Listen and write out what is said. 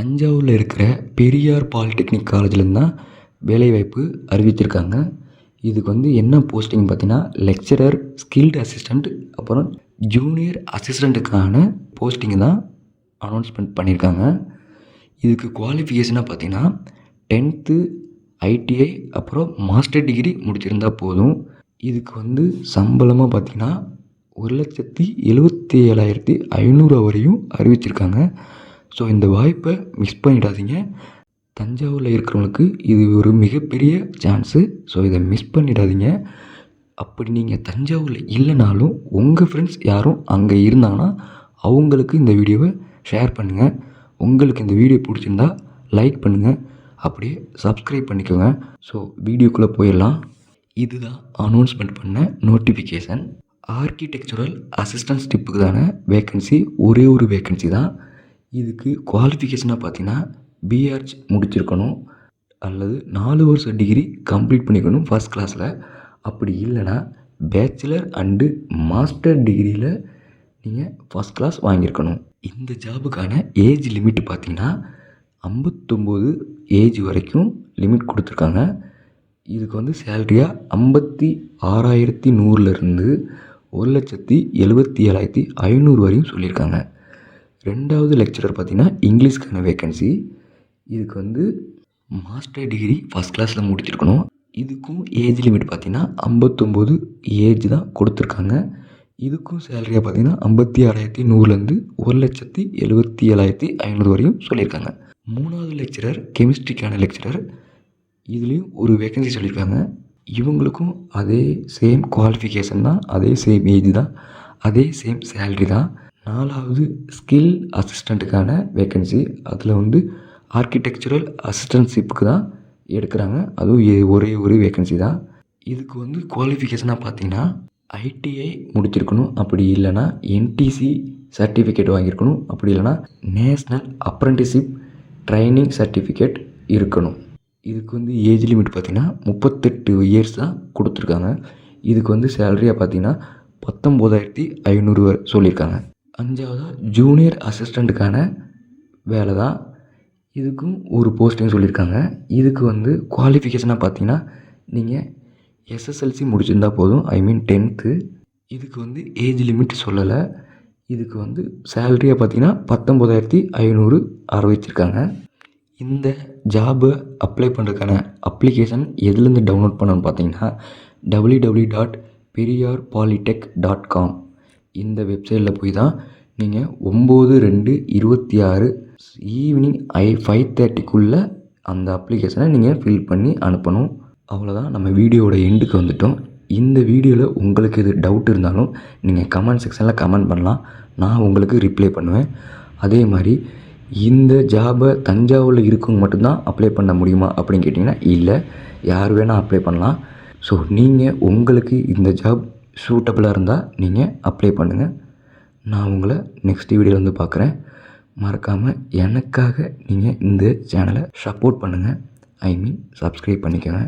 தஞ்சாவூரில் இருக்கிற பெரியார் பாலிடெக்னிக் காலேஜ்லேருந்து தான் வேலைவாய்ப்பு அறிவித்திருக்காங்க இதுக்கு வந்து என்ன போஸ்டிங் பார்த்தீங்கன்னா லெக்சரர் ஸ்கில்டு அசிஸ்டண்ட் அப்புறம் ஜூனியர் அசிஸ்டண்ட்டுக்கான போஸ்டிங் தான் அனௌன்ஸ்மெண்ட் பண்ணியிருக்காங்க. இதுக்கு குவாலிஃபிகேஷனாக பார்த்தீங்கன்னா டென்த்து ஐடிஐ அப்புறம் மாஸ்டர் டிகிரி முடிச்சிருந்தா போதும். இதுக்கு வந்து சம்பளமாக பார்த்திங்கன்னா ஒரு லட்சத்தி எழுபத்தி ஏழாயிரத்தி ஐநூறு வரையும் அறிவிச்சிருக்காங்க. ஸோ இந்த வாய்ப்பை மிஸ் பண்ணிடாதீங்க. தஞ்சாவூரில் இருக்கிறவங்களுக்கு இது ஒரு மிகப்பெரிய சான்ஸு ஸோ இதை மிஸ் பண்ணிடாதீங்க. அப்படி நீங்கள் தஞ்சாவூரில் இல்லைனாலும் உங்கள் ஃப்ரெண்ட்ஸ் யாரும் அங்கே இருந்தாங்கன்னா அவங்களுக்கு இந்த வீடியோவை ஷேர் பண்ணுங்கள் உங்களுக்கு இந்த வீடியோ பிடிச்சிருந்தா லைக் பண்ணுங்கள் அப்படியே சப்ஸ்கிரைப் பண்ணிக்கோங்க. ஸோ வீடியோக்குள்ளே போயிடலாம். இதுதான் அனௌன்ஸ்மெண்ட் பண்ண நோட்டிஃபிகேஷன் ஆர்கிடெக்சரல் அசிஸ்டன்ஸ் டிப்புக்கு தானே வேக்கன்சி ஒரே ஒரு வேக்கன்சி தான். இதுக்கு குவாலிஃபிகேஷனாக பார்த்தீங்கன்னா பிஆர்ச் முடிச்சிருக்கணும். அல்லது நாலு வருஷம் டிகிரி கம்ப்ளீட் பண்ணிக்கணும் ஃபஸ்ட் கிளாஸில் அப்படி இல்லைன்னா பேச்சுலர் அண்டு மாஸ்டர் டிகிரியில் நீங்கள் ஃபஸ்ட் கிளாஸ் வாங்கியிருக்கணும். இந்த ஜாபுக்கான ஏஜ் லிமிட் பார்த்தீங்கன்னா ஐம்பத்தொம்போது ஏஜ் வரைக்கும் லிமிட் கொடுத்துருக்காங்க. இதுக்கு வந்து சேலரியாக ஐம்பத்தி ஆறாயிரத்தி நூறுலேருந்து ஒரு லட்சத்தி எழுபத்தி ஏழாயிரத்தி ஐநூறு வரையும் சொல்லியிருக்காங்க. ரெண்டாவது லெக்சரர் பார்த்திங்கன்னா இங்கிலீஷ்க்கான வேக்கன்சி இதுக்கு வந்து மாஸ்டர் டிகிரி ஃபஸ்ட் கிளாஸில் முடிச்சிருக்கணும். இதுக்கும் ஏஜ் லிமிட் பார்த்திங்கன்னா ஐம்பத்தொம்போது ஏஜ் தான் கொடுத்துருக்காங்க. இதுக்கும் சேலரியாக பார்த்திங்கன்னா ஐம்பத்தி ஆறாயிரத்தி நூறுலேருந்து ஒரு லட்சத்தி எழுபத்தி ஏழாயிரத்தி ஐநூறு வரையும் சொல்லியிருக்காங்க. மூணாவது லெக்சரர் கெமிஸ்ட்ரிக்கான லெக்சரர் இதுலேயும் ஒரு வேக்கன்சி சொல்லியிருக்காங்க. இவங்களுக்கும் அதே சேம் குவாலிஃபிகேஷன் தான் அதே சேம் ஏஜ் தான் அதே சேம் சேல்ரி தான். நாலாவது ஸ்கில் அசிஸ்டண்ட்டுக்கான வேக்கன்சி அதில் வந்து ஆர்கிடெக்சரல் அசிஸ்டன்ஷிப்புக்கு தான் எடுக்கிறாங்க. அதுவும் ஒரே ஒரு வேக்கன்சி தான். இதுக்கு வந்து குவாலிஃபிகேஷனாக பார்த்தீங்கன்னா ஐடிஐ முடிச்சிருக்கணும். அப்படி இல்லைன்னா என்டிசி சர்டிஃபிகேட் வாங்கியிருக்கணும் அப்படி இல்லைன்னா நேஷ்னல் அப்ரெண்டிஸ்ஷிப் ட்ரைனிங் சர்டிஃபிகேட் இருக்கணும். இதுக்கு வந்து ஏஜ் லிமிட் பார்த்திங்கன்னா முப்பத்தெட்டு இயர்ஸ் தான் கொடுத்துருக்காங்க. இதுக்கு வந்து சேலரியாக பார்த்தீங்கன்னா பத்தொம்போதாயிரத்தி ஐநூறு வரை சொல்லியிருக்காங்க. அஞ்சாவதாக ஜூனியர் அசிஸ்டண்ட்டுக்கான வேலை தான் இதுக்கும் ஒரு போஸ்டிங் சொல்லியிருக்காங்க இதுக்கு வந்து குவாலிஃபிகேஷனாக பார்த்தீங்கன்னா நீங்கள் எஸ்எஸ்எல்சி முடிச்சிருந்தா போதும். ஐ மீன் டென்த்து இதுக்கு வந்து ஏஜ் லிமிட் சொல்லலை. இதுக்கு வந்து சேலரியாக பார்த்தீங்கன்னா பத்தொம்போதாயிரத்தி ஐநூறு ஆரம்பிச்சிருக்காங்க இந்த ஜாபை அப்ளை பண்ணுறதுக்கான அப்ளிகேஷன் எதுலேருந்து டவுன்லோட் பண்ணணும்னு பார்த்தீங்கன்னா W W dot Periyar polytech dot com இந்த வெப்சைட்டில் போய் தான் நீங்கள் ஒம்பது ரெண்டு இருபத்தி ஆறு ஈவினிங் ஐ ஃபைவ் தேர்ட்டிக்குள்ளே அந்த அப்ளிகேஷனை நீங்கள் ஃபில் பண்ணி அனுப்பணும். அவ்வளோதான் நம்ம வீடியோவோட எண்டுக்கு வந்துட்டோம். இந்த வீடியோவில் உங்களுக்கு எது டவுட் இருந்தாலும் நீங்கள் கமெண்ட் செக்ஷனில் கமெண்ட் பண்ணலாம். நான் உங்களுக்கு ரிப்ளை பண்ணுவேன். அதே மாதிரி இந்த ஜாபை தஞ்சாவூரில் இருக்கவங்க மட்டும்தான் அப்ளை பண்ண முடியுமா அப்படின்னு கேட்டிங்கன்னா இல்லை. யார் வேணால் அப்ளை பண்ணலாம். ஸோ நீங்கள் உங்களுக்கு இந்த ஜாப் சூட்டபுளாக இருந்தால் நீங்கள் அப்ளை பண்ணுங்கள் நான் உங்களை நெக்ஸ்ட் வீடியோவில் வந்து பார்க்குறேன். மறக்காமல் எனக்காக நீங்கள் இந்த சேனலை சப்போர்ட் பண்ணுங்கள் ஐ மீன் சப்ஸ்கிரைப் பண்ணிக்கோங்க.